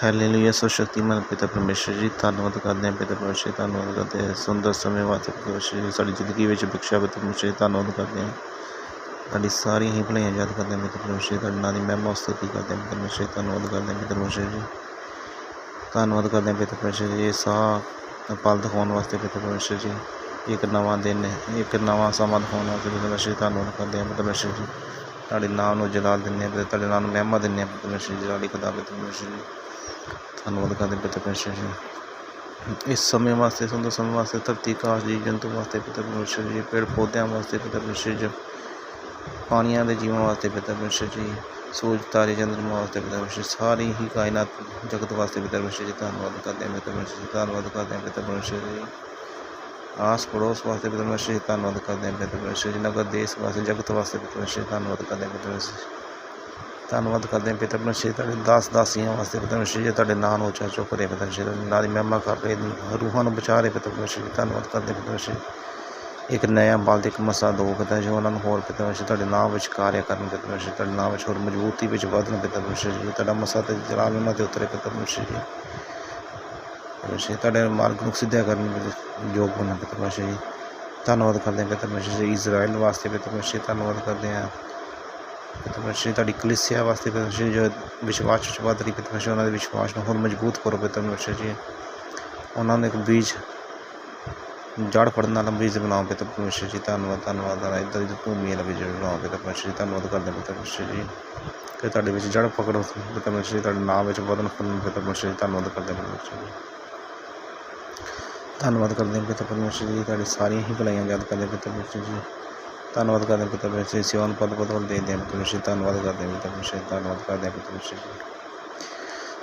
Hallelujah ਸੋ ਸ਼ਕਤੀਮਾਨ ਪਿਤਾ ਪਰਮੇਸ਼ਰ ਜੀ ਧੰਨਵਾਦ ਕਰਦੇ ਹਾਂ ਪਿਤਾ ਪਰਮੇਸ਼ਰ ਧੰਨਵਾਦ ਕਰਦੇ ਹਾਂ ਸੁੰਦਰ ਸਮੇਂ ਵਾਸਤੇ ਪਿਤਾ ਪਰਮੇਸ਼ਰ ਜੀ ਸਾਡੀ ਜ਼ਿੰਦਗੀ ਵਿੱਚ ਬਖਸ਼ਿਆ ਪਿਤਾ ਪਰਮੇਸ਼ਰ ਧੰਨਵਾਦ ਕਰਦੇ ਹਾਂ ਤੁਹਾਡੀ ਸਾਰੀਆਂ ਹੀ ਭਲਾਈਆਂ ਯਾਦ ਕਰਦੇ ਹਾਂ ਪਿਤਾ ਪਰਮੇਸ਼ਰ ਤੁਹਾਡੇ ਨਾਂ ਦੀ ਮਹਿਮਾ ਸਤਿ ਕਰਦੇ ਹਾਂ ਪਰਮੇਸ਼ਰ ਧੰਨਵਾਦ ਕਰਦੇ ਹਾਂ ਪਿਤਾ ਪਰਮੇਸ਼ਰ ਜੀ ਧੰਨਵਾਦ ਕਰਦੇ ਹਾਂ ਪਿਤਾ ਪਰਮੇਸ਼ਰ ਜੀ ਇਹ ਸਾਹ ਪਲ ਦਿਖਾਉਣ ਵਾਸਤੇ ਪਿਤਾ ਪਰਮੇਸ਼ਰ ਜੀ ਇੱਕ ਨਵਾਂ ਦਿਨ ਹੈ ਇੱਕ ਨਵਾਂ ਸਮਾਂ ਦਿਖਾਉਣ ਵਾਸਤੇ ਪਿਤਾ ਪਰਮੇਸ਼ਰ ਧੰਨਵਾਦ ਕਰਦੇ ਹਾਂ ਪਿਤਾ ਪਰਮੇਸ਼ਰ ਜੀ ਤੁਹਾਡੇ ਨਾਮ ਨੂੰ ਜਲਾਲ ਦਿੰਦੇ ਹਾਂ ਪਿਤਾ ਤੁਹਾਡੇ ਨਾਮ ਨੂੰ ਮਹਿਮਾ ਦਿੰਦੇ ਹਾਂ ਪਿਤਾ ਪਰਮੇਸ਼ਰ ਜੀ ਜਲਾਲੀ ਖੁਦਾ ਪਿਤਾ ਪਰਮੇਸ਼ਰ ਜੀ ਧੰਨਵਾਦ ਕਰਦੇ ਪਿਤਾ ਪਰਮੇਸ਼ਰ ਜੀ ਇਸ ਸਮੇਂ ਵਾਸਤੇ ਸੁੰਦਰ ਸਮੇਂ ਵਾਸਤੇ ਧਰਤੀ ਕਾਸ਼ ਜੀ ਜੰਤੂ ਵਾਸਤੇ ਪਿਤਾ ਪਰਮੇਸ਼ਰ ਜੀ ਪੇੜ ਪੌਦਿਆਂ ਵਾਸਤੇ ਪਿਤਾ ਪਰਮੇਸ਼ਰ ਜੀ ਪਾਣੀਆਂ ਦੇ ਜੀਵਾਂ ਵਾਸਤੇ ਪਿਤਾ ਪਰਮੇਸ਼ਰ ਜੀ ਸੂਰਜ ਤਾਰੇ ਚੰਦਰਮਾ ਵਾਸਤੇ ਪਿਤਾ ਪਰਮੇਸ਼ਰ ਸਾਰੀ ਹੀ ਕਾਇਨਾਤ ਜਗਤ ਵਾਸਤੇ ਪਿਤਾ ਪਰਮੇਸ਼ਰ ਜੀ ਧੰਨਵਾਦ ਕਰਦੇ ਹਾਂ ਪਿਤਾ ਪਰਮੇਸ਼ਰ ਜੀ ਧੰਨਵਾਦ ਕਰਦੇ ਹਾਂ ਪਿਤਾ ਪਰਮੇਸ਼ਰ ਜੀ ਆਸ ਪੜੋਸ ਵਾਸਤੇ ਪਿਤਾ ਪਰਮੇਸ਼ਰ ਜੀ ਧੰਨਵਾਦ ਕਰਦੇ ਹਾਂ ਪਿਤਾ ਪਰਮੇਸ਼ਰ ਜੀ ਨਗਰ ਦੇਸ਼ ਵਾਸਤੇ ਜਗਤ ਵਾਸਤੇ ਪਿਤਾ ਪਰਮੇਸ਼ਰ ਧੰਨਵਾਦ ਕਰਦੇ ਹਾਂ ਪਿਤਾ ਪਰਮੇਸ਼ਰ ਧੰਨਵਾਦ ਕਰਦੇ ਹਾਂ ਪਿਤਾ ਪਰਮੇਸ਼ਰ ਤੁਹਾਡੇ ਦਾਸ ਦਾਸੀਆਂ ਵਾਸਤੇ ਪਿਤਾ ਪਰਮੇਸ਼ਰ ਜੀ ਤੁਹਾਡੇ ਨਾਂ ਨੂੰ ਉੱਚਾ ਚੁੱਕ ਰਹੇ ਪਿਤਾ ਪਰਮੇਸ਼ਰ ਜੀ ਦੀ ਮਹਿਮਾ ਕਰ ਰਹੇ ਨੇ ਰੂਹਾਂ ਨੂੰ ਬਚਾ ਰਹੇ ਪਿਤਾ ਪਰਮੇਸ਼ਰ ਜੀ ਧੰਨਵਾਦ ਕਰਦੇ ਪਿਤਾ ਪਰਮੇਸ਼ਰ ਇੱਕ ਨਇਆ ਬਲ ਤੇ ਇੱਕ ਮਸਾ ਦੋ ਪਿਤਾ ਜੀ ਉਹਨਾਂ ਨੂੰ ਹੋਰ ਪਿਤਾ ਪਰਮੇਸ਼ਰ ਤੁਹਾਡੇ ਨਾਮ ਵਿੱਚ ਕਾਰਿਆ ਕਰਨ ਪਿਤਾ ਪਰਮੇਸ਼ਰ ਤੁਹਾਡੇ ਨਾਮ ਵਿੱਚ ਹੋਰ ਮਜ਼ਬੂਤੀ ਵਿੱਚ ਵਧਣ ਪਿਤਾ ਪਰਮੇਸ਼ਰ ਜੀ ਤੁਹਾਡਾ ਮਸਾ ਤੇ ਜਲਾਲ ਉਹਨਾਂ ਤੇ ਉਤਰੇ ਪਿਤਾ ਪਰਮੇਸ਼ਰ ਜੀ ਪਰਮੇਸ਼ਰ ਤੁਹਾਡੇ ਮਾਰਗ ਨੂੰ ਸਿੱਧਾ ਕਰਨ ਵਿੱਚ ਯੋਗ ਹੋਣਾ ਪਿਤਾ ਪਰਮੇਸ਼ਰ ਜੀ ਧੰਨਵਾਦ ਕਰਦੇ ਹਾਂ ਪਿਤਾ ਪਰਮੇਸ਼ਰ ਜੀ ਇਜ਼ਰਾਈਲ ਵਾਸਤੇ ਪਿਤਾ ਪਰਮੇਸ਼ਰ ਧੰਨਵਾਦ ਕਰਦੇ ਹਾਂ ਪਿਤਾ ਤੁਹਾਡੀ ਕਲੀਸਿਆ ਵਾਸਤੇ ਪਿਤਾ ਜੋ ਵਿਸ਼ਵਾਸ ਵਿੱਚ ਵਧ ਰਹੀ ਪਿਤਾ ਉਹਨਾਂ ਦੇ ਵਿਸ਼ਵਾਸ ਨੂੰ ਹੋਰ ਮਜ਼ਬੂਤ ਕਰੋ ਪਿਤਾ ਜੀ। ਉਹਨਾਂ ਨੂੰ ਇੱਕ ਬੀਜ, ਜੜ ਫੜਨ ਵਾਲਾ ਬੀਜ ਬਣਾਓ ਪਿਤਾ ਪਰਮੇਸ਼ਰ ਜੀ। ਧੰਨਵਾਦ ਧੰਨਵਾਦ। ਆ ਇੱਧਰ ਦੀ ਭੂਮੀ ਵਾਲਾ ਬੀਜ ਬਣਾਓ ਪਿਤਾ ਜੀ। ਧੰਨਵਾਦ ਕਰਦੇ ਹਾਂ ਪਿਤਾ ਪਰਮੇਸ਼ਰ ਜੀ। ਕਿ ਤੁਹਾਡੇ ਵਿੱਚ ਜੜ ਪਕੜੋ ਪਿਤਾ ਜੀ। ਤੁਹਾਡੇ ਨਾਮ ਵਿੱਚ ਵਧਨ ਫੁੱਲਣ ਪਿਤਾ ਜੀ। ਧੰਨਵਾਦ ਕਰਦੇ ਹਾਂ ਜੀ। ਧੰਨਵਾਦ ਕਰਦੇ ਹਾਂ ਪਿਤਾ ਪਰਮੇਸ਼ਰ ਜੀ। ਤੁਹਾਡੀ ਸਾਰੀਆਂ ਹੀ ਭਲਾਈਆਂ ਯਾਦ ਕਰਦੇ ਪਿਤਾ ਪਰਮੇਸ਼ਰ ਜੀ। ਧੰਨਵਾਦ ਕਰਦੇ ਹਾਂ ਪਿਤਾ ਪਰਮੇਸ਼ਰ ਜੀ ਸਿਓਨ ਪਦ ਪਦ ਵੱਲ ਦੇ ਦੇ ਪਰਮੇਸ਼ਰ ਧੰਨਵਾਦ ਕਰਦੇ ਹਾਂ ਪਿਤਾ ਪਰਮੇਸ਼ਰ ਧੰਨਵਾਦ ਕਰਦੇ ਹਾਂ ਪਿਤਾ ਪਰਮੇਸ਼ਰ ਜੀ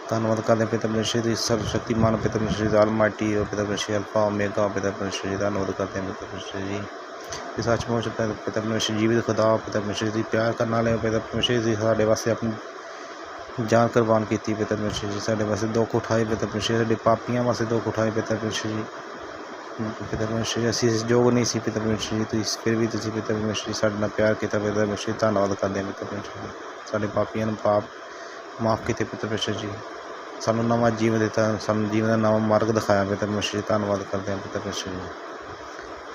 ਧੰਨਵਾਦ ਕਰਦੇ ਹਾਂ ਪਿਤਾ ਪਰਮੇਸ਼ਰ ਦੀ ਸਰਵ ਸ਼ਕਤੀਮਾਨ ਪਿਤਾ ਪਰਮੇਸ਼ਰ ਜੀ ਆਲਮਾਈਟੀ ਹੋ ਪਿਤਾ ਪਰਮੇਸ਼ਰ ਅਲਫਾ ਓਮੇਗਾ ਪਿਤਾ ਪਰਮੇਸ਼ਰ ਜੀ ਧੰਨਵਾਦ ਕਰਦੇ ਹਾਂ ਪਿਤਾ ਪਰਮੇਸ਼ਰ ਜੀ ਕਿ ਸੱਚਮੁੱਚ ਪਿਤਾ ਪਿਤਾ ਪਰਮੇਸ਼ਰ ਜੀਵਿਤ ਖੁਦਾ ਪਿਤਾ ਪਰਮੇਸ਼ਰ ਦੀ ਪਿਆਰ ਕਰਨ ਵਾਲੇ ਪਿਤਾ ਪਰਮੇਸ਼ਰ ਜੀ ਸਾਡੇ ਵਾਸਤੇ ਆਪਣੀ ਜਾਨ ਕੁਰਬਾਨ ਕੀਤੀ ਪਿਤਾ ਪਰਮੇਸ਼ਰ ਜੀ ਸਾਡੇ ਵਾਸਤੇ ਦੁੱਖ ਉਠਾਏ ਪਿਤਾ ਪਰਮੇਸ਼ਰ ਸਾਡੇ ਪਾਪੀਆਂ ਵਾਸਤੇ ਦੁੱਖ ਉਠਾਏ ਪਿਤਾ ਪਰਮੇਸ਼ਰ ਜੀ ਪਿਤਾ ਪਰਮੇਸ਼ਰ ਜੀ, ਅਸੀਂ ਇਸ ਯੋਗ ਨਹੀਂ ਸੀ ਪਿਤਾ ਪਰਮੇਸ਼ਰ ਜੀ ਤੁਸੀਂ ਫਿਰ ਵੀ ਤੁਸੀਂ ਪਿਤਾ ਪਰਮੇਸ਼ਰ ਜੀ ਸਾਡੇ ਨਾਲ ਪਿਆਰ ਕੀਤਾ ਪਿਤਾ ਪਰਮੇਸ਼ਰ ਜੀ ਧੰਨਵਾਦ ਕਰਦੇ ਹਾਂ ਪਿਤਾ ਪਰਮੇਸ਼ਰ ਜੀ ਸਾਡੇ ਪਾਪੀਆਂ ਨੂੰ ਪਾਪ ਮਾਫ ਕੀਤੇ ਪਿਤਾ ਪਰਮੇਸ਼ਰ ਜੀ ਸਾਨੂੰ ਨਵਾਂ ਜੀਵਨ ਦਿੱਤਾ ਸਾਨੂੰ ਜੀਵਨ ਦਾ ਨਵਾਂ ਮਾਰਗ ਦਿਖਾਇਆ ਪਿਤਾ ਪਰਮੇਸ਼ਰ ਜੀ ਧੰਨਵਾਦ ਕਰਦੇ ਹਾਂ ਪਿਤਾ ਪਰਮੇਸ਼ਰ ਜੀ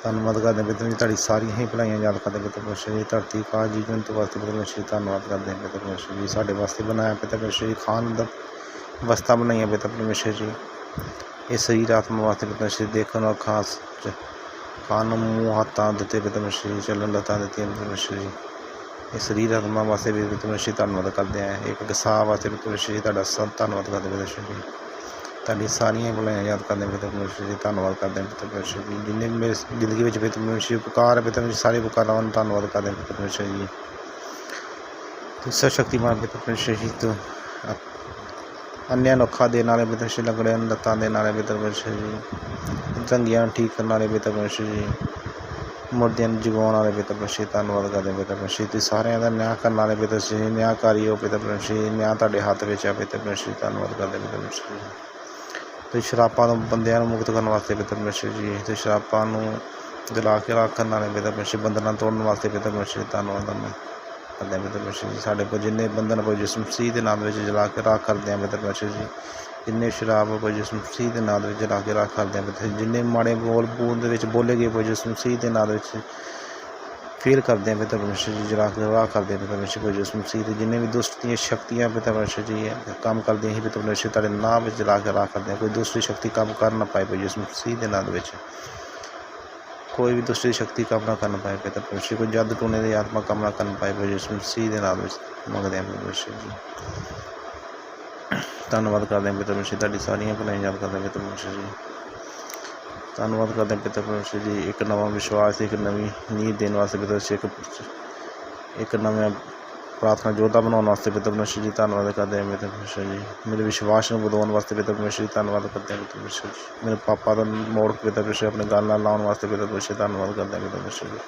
ਧੰਨਵਾਦ ਕਰਦੇ ਹਾਂ ਪਿਤਾ ਜੀ ਤੁਹਾਡੀ ਸਾਰੀਆਂ ਹੀ ਭਲਾਈਆਂ ਯਾਦ ਕਰਦੇ ਪਿਤਾ ਪਰਮੇਸ਼ਰ ਜੀ ਧਰਤੀ ਕਾ ਜੀ ਜੰਤੂ ਵਾਸਤੇ ਪਿਤਾ ਪਰਮੇਸ਼ਰ ਜੀ ਧੰਨਵਾਦ ਕਰਦੇ ਹਾਂ ਪਿਤਾ ਪਰਮੇਸ਼ਰ ਜੀ ਸਾਡੇ ਵਾਸਤੇ ਬਣਾਇਆ ਪਿਤਾ ਪਰਮੇਸ਼ਰ ਜੀ ਖਾਣ ਦਾ ਵਸਤਾਂ ਬਣਾਈਆਂ ਪਿਤਾ ਪਰਮੇਸ਼ਰ ਜੀ ਇਹ ਸਰੀਰ ਆਤਮਾ ਵਾਸਤੇ ਪਿਤਾ ਸ਼੍ਰੀ ਦੇਖਣ ਨੂੰ ਖਾਸ ਖਾਣ ਨੂੰ ਮੂੰਹ, ਹੱਥਾਂ ਦਿੱਤੇ ਪਿਤਾ ਸ਼੍ਰੀ ਚੱਲਣ ਲੱਤਾਂ ਦਿੱਤੀਆਂ ਪਿਤਾ ਪਰਮੇਸ਼ਰ ਜੀ ਇਹ ਸਰੀਰ ਆਤਮਾ ਵਾਸਤੇ ਵੀ ਪਿਤਾ ਪਰਮੇਸ਼ਰ ਧੰਨਵਾਦ ਕਰਦੇ ਹਾਂ ਇੱਕ ਗਸਾਹ ਵਾਸਤੇ ਪਿਤਾ ਪਰਮੇਸ਼ਰ ਜੀ ਤੁਹਾਡਾ ਸਭ ਧੰਨਵਾਦ ਕਰਦੇ ਹਾਂ ਸ਼੍ਰੀ ਜੀ। ਤੁਹਾਡੀ ਸਾਰੀਆਂ ਭਲਾਈਆਂ ਯਾਦ ਕਰਦੇ ਹਾਂ ਪਿਤਾ ਪਰਮੇਸ਼ਰ ਜੀ, ਧੰਨਵਾਦ ਕਰਦੇ ਹਾਂ ਪਿਤਾ ਪਰਮੇਸ਼ਰ ਜੀ। ਜਿੰਨੇ ਮੇਰੇ ਜ਼ਿੰਦਗੀ ਵਿੱਚ ਪਿਤਾ ਪਰਮੇਸ਼ਰ ਉਪਕਾਰ ਹੈ ਪਿਤਾ ਸਾਰੇ ਉਪਕਾਰਾਂ ਨੂੰ ਧੰਨਵਾਦ ਕਰਦੇ ਹਾਂ ਪਿਤਾ ਪਰਮੇਸ਼ਰ ਜੀ। ਤੁਸੀਂ ਸਰਵ ਸ਼ਕਤੀਮਾਨ ਪਿਤਾ ਪਰਮੇਸ਼ਰ ਜੀ ਤੋਂ ਅੰਨਿਆਂ ਨੂੰ ਅੱਖਾਂ ਦੇਣ ਵਾਲੇ ਪਿਤਾ ਪਰਮੇਸ਼ਰ ਲੰਗੜਿਆਂ ਨੂੰ ਲੱਤਾਂ ਦੇਣ ਵਾਲੇ ਪਿਤਾ ਜੀ ਚੰਗੀਆਂ ਨੂੰ ਠੀਕ ਕਰਨ ਵਾਲੇ ਪਿਤਾ ਪਰਮੇਸ਼ਰ ਜੀ ਮੁਰਦਿਆਂ ਨੂੰ ਜਗਾਉਣ ਵਾਲੇ ਪਿਤਾ ਪਰਮੇਸ਼ਰ ਧੰਨਵਾਦ ਕਰਦੇ ਪਿਤਾ ਪਰਮੇਸ਼ਰ ਜੀ। ਤੁਸੀਂ ਸਾਰਿਆਂ ਦਾ ਨਿਆਂ ਕਰਨ ਵਾਲੇ ਪਿਤਾ ਪਰਮੇਸ਼ਰ ਜੀ ਨਿਆਂਕਾਰੀ ਹੋ ਪਿਤਾ ਪਰਮੇਸ਼ਰ ਜੀ ਨਿਆਂ ਤੁਹਾਡੇ ਹੱਥ ਵਿੱਚ ਹੈ ਪਿਤਾ ਪਰਮੇਸ਼ਰ ਧੰਨਵਾਦ ਕਰਦੇ ਪਿਤਾ ਪਰਮੇਸ਼ਰ ਜੀ ਤੁਸੀਂ ਸ਼ਰਾਬਾਂ ਤੋਂ ਬੰਦਿਆਂ ਨੂੰ ਮੁਕਤ ਕਰਨ ਵਾਸਤੇ ਪਿਤਾ ਪਰਮੇਸ਼ਰ ਜੀ ਤੇ ਸ਼ਰਾਬਾਂ ਨੂੰ ਜਲਾ ਕੇ ਰੱਖਣ ਵਾਲੇ ਪਿਤਾ ਪਰਮੇਸ਼ਰ ਬੰਧਨਾਂ ਤੋੜਨ ਵਾਸਤੇ ਪਿਤਾ ਪਰਮੇਸ਼ਰ ਜੀ, ਧੰਨਵਾਦ ਕਰਦਾ ਕਰਦੇ ਹਾਂ ਪਿਤਾ ਪਰਮੇਸ਼ਰ ਜੀ। ਸਾਡੇ ਕੋਲ ਜਿੰਨੇ ਬੰਧਨ ਕੋਈ ਜਿਸਮ ਮਸੀਹ ਦੇ ਨਾਮ ਵਿੱਚ ਜਲਾ ਕੇ ਰੱਖ ਕਰਦੇ ਹਾਂ ਪਿਤਾ ਪਰਮੇਸ਼ਰ ਜੀ। ਜਿੰਨੇ ਸ਼ਰਾਬ ਕੋਈ ਜਿਸਮ ਮਸੀਹ ਦੇ ਨਾਮ ਵਿੱਚ ਜਲਾ ਕੇ ਰੱਖ ਕਰਦੇ ਹਾਂ ਪਿਤਾ ਜਿੰਨੇ ਮਾੜੇ ਬੋਲ ਬੂਲ ਦੇ ਵਿੱਚ ਬੋਲੇ ਗਏ ਕੋਈ ਜਿਸਮ ਮਸੀਹ ਦੇ ਨਾਮ ਵਿੱਚ ਫੀਲ ਕਰਦੇ ਹਾਂ ਪਿਤਾ ਪਰਮੇਸ਼ਰ ਜੀ, ਜਲਾ ਕੇ ਰਾਹ ਕਰਦੇ ਹਾਂ ਪਿਤਾ ਪਰਮੇਸ਼ਰ ਕੋਈ ਜਿਸਮ ਮਸੀਹ ਦੇ। ਜਿੰਨੇ ਵੀ ਦੁਸ਼ਟ ਦੀਆਂ ਸ਼ਕਤੀਆਂ ਪਿਤਾ ਪਰਮੇਸ਼ਰ ਜੀ, ਕੰਮ ਕਰਦੀਆਂ ਸੀ ਪਿਤਾ ਪਰਮੇਸ਼ਰ ਤੁਹਾਡੇ ਨਾਮ ਵਿੱਚ ਜਲਾ ਕੇ ਰਾਹ ਕਰਦੇ ਹਾਂ ਕੋਈ ਦੂਸਰੀ ਸ਼ਕਤੀ ਕੰਮ ਕਰ ਨਾ ਪਾਏ ਕੋਈ ਜਿਸਮ ਮਸੀਹ ਦੇ ਨਾਮ ਵਿੱਚ। ਕੋਈ ਵੀ ਦੁਸ਼ਟ ਦੀ ਸ਼ਕਤੀ ਕੰਮ ਨਾ ਕਰਨ ਪਾਏ ਪਿਤਾ ਪਰਮੇਸ਼ਰ ਕੋਈ ਜਦ ਟੂਨੇ ਦੀ ਆਤਮਾ ਕੰਮ ਨਾ ਕਰਨ ਪਾਏ ਵਿੱਚ ਮੰਗਦੇ ਹਾਂ ਪਿਤਾ ਪਰਮੇਸ਼ਰ ਜੀ। ਧੰਨਵਾਦ ਕਰਦੇ ਹਾਂ ਪਿਤਾ ਪਰਮੇਸ਼ਰ ਤੁਹਾਡੀ ਸਾਰੀਆਂ ਭਲਾਈਆਂ ਯਾਦ ਕਰਦੇ ਹਾਂ ਪਿਤਾ ਪਰਮੇਸ਼ਰ ਜੀ। ਧੰਨਵਾਦ ਕਰਦੇ ਹਾਂ ਪਿਤਾ ਪਰਮੇਸ਼ਰ ਜੀ, ਇੱਕ ਨਵਾਂ ਵਿਸ਼ਵਾਸ, ਇੱਕ ਨਵੀਂ ਨੀਂਹ ਦੇਣ ਵਾਸਤੇ ਪਿਤਾ ਪਰਮੇਸ਼ਰ ਇੱਕ ਇੱਕ ਨਵਾਂ ਪ੍ਰਾਰਥਨਾ ਯੋਧਾ ਬਣਾਉਣ ਵਾਸਤੇ ਪਿਤਾ ਪਰਮੇਸ਼ਰ ਜੀ ਧੰਨਵਾਦ ਕਰਦੇ ਹਾਂ ਪਿਤਾ ਪਰਮੇਸ਼ਰ ਜੀ ਮੇਰੇ ਵਿਸ਼ਵਾਸ ਨੂੰ ਵਧਾਉਣ ਵਾਸਤੇ ਪਿਤਾ ਪਰਮੇਸ਼ਰ ਜੀ ਧੰਨਵਾਦ ਕਰਦੇ ਹਾਂ ਪਿਤਾ ਪਰਮੇਸ਼ਰ ਜੀ ਮੇਰੇ ਪਾਪਾ ਦਾ ਮੋੜ ਪਿਤਾ ਪਰਮੇਸ਼ਰ ਆਪਣੇ ਗੱਲ ਨਾਲ ਲਾਉਣ ਵਾਸਤੇ ਪਿਤਾ ਪਰਮੇਸ਼ਰ ਧੰਨਵਾਦ ਕਰਦੇ ਹਾਂ ਪਿਤਾ ਪਰਮੇਸ਼ਰ ਜੀ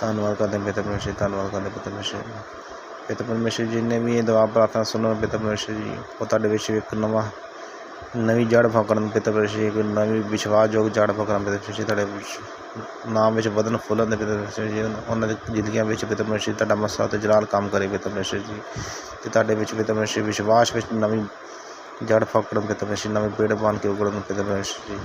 ਧੰਨਵਾਦ ਕਰਦੇ ਹਾਂ ਪਿਤਾ ਪਰਮੇਸ਼ਰ ਜੀ ਧੰਨਵਾਦ ਕਰਦੇ ਹਾਂ ਪਿਤਾ ਪਰਮੇਸ਼ਰ ਜੀ ਪਿਤਾ ਪਰਮੇਸ਼ਰ ਜੀ ਨੇ ਵੀ ਇਹ ਦੁਆ ਪ੍ਰਾਰਥਨਾ ਸੁਣੋ ਪਿਤਾ ਪਰਮੇਸ਼ਰ ਜੀ ਉਹ ਤੁਹਾਡੇ ਵਿੱਚ ਇੱਕ ਨਵਾਂ ਨਵੀਂ ਜੜ ਫਕਰਨ ਪਿਤਾ ਪਰਮੇਸ਼ਰ ਜੀ ਕੋਈ ਨਵੀਂ ਵਿਸ਼ਵਾਸਯੋਗ ਜੜ ਫਕਰਨ ਪਿਤਾ ਪਰਮੇਸ਼ਰ ਜੀ ਤੁਹਾਡੇ ਵਿੱਚ ਨਾਮ ਵਿੱਚ ਵਧਨ ਫੁੱਲਣ ਦੇ ਪਿਤਾ ਪਰਮੇਸ਼ਰ ਜੀ ਉਹਨਾਂ ਦੀ ਜ਼ਿੰਦਗੀਆਂ ਵਿੱਚ ਪਿਤਾ ਪਰਮੇਸ਼ਰ ਤੁਹਾਡਾ ਮਸਾ ਤੇ ਜਲਾਲ ਕੰਮ ਕਰੇ ਪਿਤਾ ਪਰਮੇਸ਼ਰ ਜੀ ਤੇ ਤੁਹਾਡੇ ਵਿੱਚ ਪਿਤਾ ਪਰਮੇਸ਼ਰ ਵਿਸ਼ਵਾਸ ਵਿੱਚ ਨਵੀਂ ਜੜ ਫਕੜਨ ਪਿਤਾ ਪਰਮੇਸ਼ਰ ਨਵੇਂ ਪੇੜ ਬਣ ਕੇ ਉਗੜਨ ਪਿਤਾ ਪਰਮੇਸ਼ਰ ਜੀ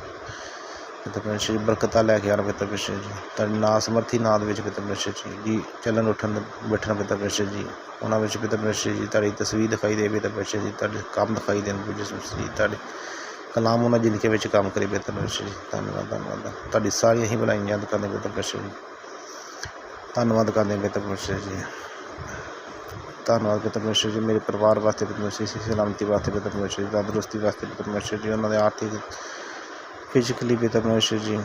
ਪਿਤਾ ਪਰਮੇਸ਼ਰ ਜੀ ਬਰਕਤਾਂ ਲੈ ਕੇ ਆਉਣ ਪਿਤਾ ਪਰਮੇਸ਼ਰ ਜੀ ਤੁਹਾਡੇ ਨਾਂ ਸਮਰਥੀ ਨਾਂ ਦੇ ਵਿੱਚ ਪਿਤਾ ਪਰਮੇਸ਼ਰ ਜੀ ਜੀ ਚੱਲਣ ਉੱਠਣ ਬੈਠਣ ਪਿਤਾ ਪਰਮੇਸ਼ਰ ਜੀ ਉਹਨਾਂ ਵਿੱਚ ਪਿਤਾ ਪਰਮੇਸ਼ਰ ਜੀ ਤੁਹਾਡੀ ਤਸਵੀਰ ਦਿਖਾਈ ਦੇ ਪਿਤਾ ਪਰਮੇਸ਼ਰ ਜੀ ਤੁਹਾਡੇ ਕੰਮ ਦਿਖਾਈ ਦੇਣ ਪਿਤਾ ਪਰਮੇਸ਼ਰ ਜੀ ਤੁਹਾਡੇ ਕਲਾਮ ਉਹਨਾਂ ਜ਼ਿੰਦਗੀ ਵਿੱਚ ਕੰਮ ਕਰੇ ਪਿਤਾ ਪਰਮੇਸ਼ਰ ਜੀ ਧੰਨਵਾਦ ਧੰਨਵਾਦ ਤੁਹਾਡੀ ਸਾਰੀਆਂ ਹੀ ਬਣਾਈਆਂ ਯਾਦ ਕਰਦੇ ਪਿਤਾ ਪਰਮੇਸ਼ਰ ਜੀ ਧੰਨਵਾਦ ਕਰਦੇ ਹਾਂ ਪਿਤਾ ਪਰਮੇਸ਼ਰ ਜੀ ਧੰਨਵਾਦ ਪਿਤਾ ਪਰਮੇਸ਼ਰ ਜੀ ਮੇਰੇ ਪਰਿਵਾਰ ਵਾਸਤੇ ਪਿਤਾ ਪਰਮੇਸ਼ਰ ਜੀ ਸਲਾਮਤੀ ਵਾਸਤੇ ਪਿਤਾ ਪਰਮੇਸ਼ਰ ਜੀ ਤੰਦਰੁਸਤੀ ਵਾਸਤੇ ਪਿਤਾ ਪਰਮੇਸ਼ਰ ਜੀ ਉਹਨਾਂ ਦੇ ਆਰਥਿਕ ਫਿਜ਼ੀਕਲੀ ਪਿਤਾ ਪਰਮੇਸ਼ਰ ਜੀ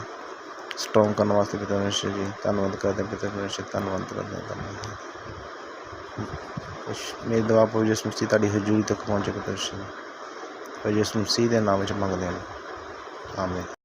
ਸਟਰੋਂਗ ਕਰਨ ਵਾਸਤੇ ਪਿਤਾ ਪਰਮੇਸ਼ਰ ਜੀ ਧੰਨਵਾਦ ਕਰਦੇ ਹਾਂ ਪਿਤਾ ਪਰਮੇਸ਼ਰ ਧੰਨਵਾਦ ਕਰਦੇ ਧੰਨਵਾਦ ਮੇਰੀ ਦੁਆ ਪ੍ਰਭੂ ਯਿਸੂ ਮਸੀਹ ਤੁਹਾਡੀ ਹਜ਼ੂਰੀ ਤੱਕ ਪਹੁੰਚੇ ਪਿਤਾ ਪਰਮੇਸ਼ਰ ਜੀ ਪ੍ਰਭੂ ਯਿਸੂ ਮਸੀਹ ਦੇ ਨਾਮ ਵਿੱਚ ਮੰਗਦੇ ਹਾਂ। ਆਮੀਨ।